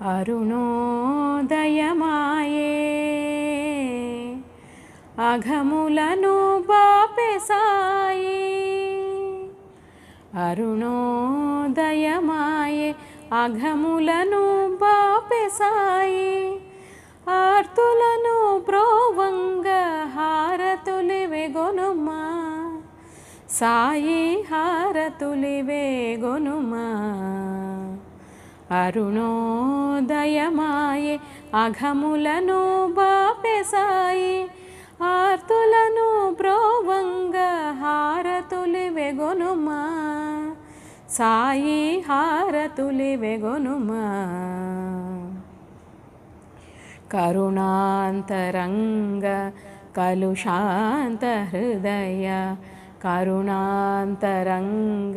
అరుణోదయమాయే అఘములను బాపెసాయి అరుణోదయమాయే అఘములను బాపెసాయి ఆర్తులను ప్రోవంగ హారతులివే గొనుమా సాయి హారతులివే గొనుమా అరుణోదయమాయే అఘములను బాపెసాయి ఆర్తులను ప్రోవంగ హారతులి వెగొనుమా సాయి హారతులి వెగొనుమా. కరుణాంతరంగ కలుషాంత హృదయ కరుణాంతరంగ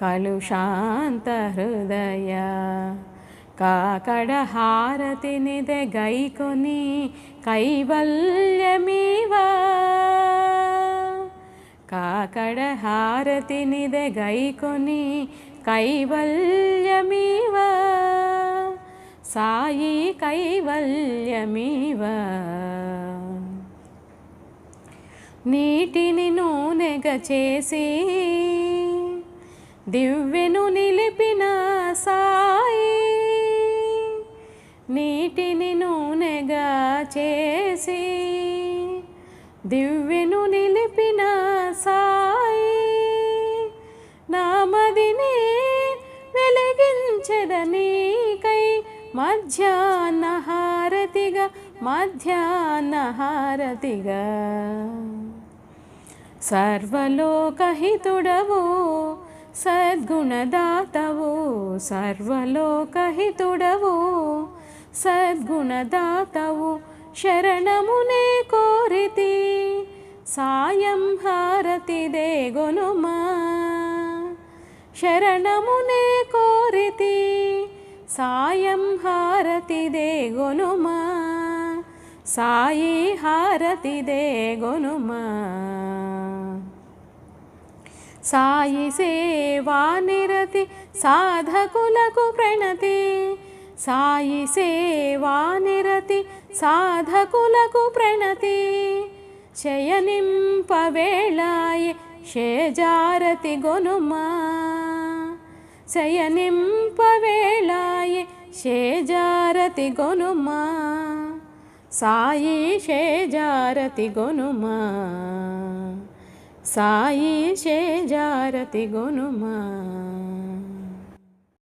కలుషాంత హృదయ. కాకడ హారతినిదె గైకొని కైవల్యమీవా. కాకడ హారతినిదె గైకొని కైవల్యమీవా. సాయి కైవల్యమీవా. నీటిని నూనెగ చేసి దివ్యను నిలిపిన సాయి నీటిని నూనెగా చేసి దివ్యను నిలిపిన సాయి నామదిని వెలిగించదనీకై మధ్యాహ్న హారతిగా మధ్యాహ్న హారతిగా. సర్వలోకహితుడవు సద్గుణదాతవు సర్వలోకహితుడవు. సద్గుణదాతవు శరణమునే కోరితి సాయం హారతిదే గొనుమా శరణమునే కోరితి సాయం హారతిదే గొనుమా సాయి హారతిదే గొనుమా సాయి సేవా నిరతి సాధకులకు ప్రణతి. సాయి సేవా నిరతి సాధకులకు ప్రణతి. శయనింపవేళాయి షేజారతి గొనుమా. శయనింపవేళాయి షేజారతి గొనుమా. సాయి షేజారతి గొనుమా. సాయి షేజారతి గొనుమా.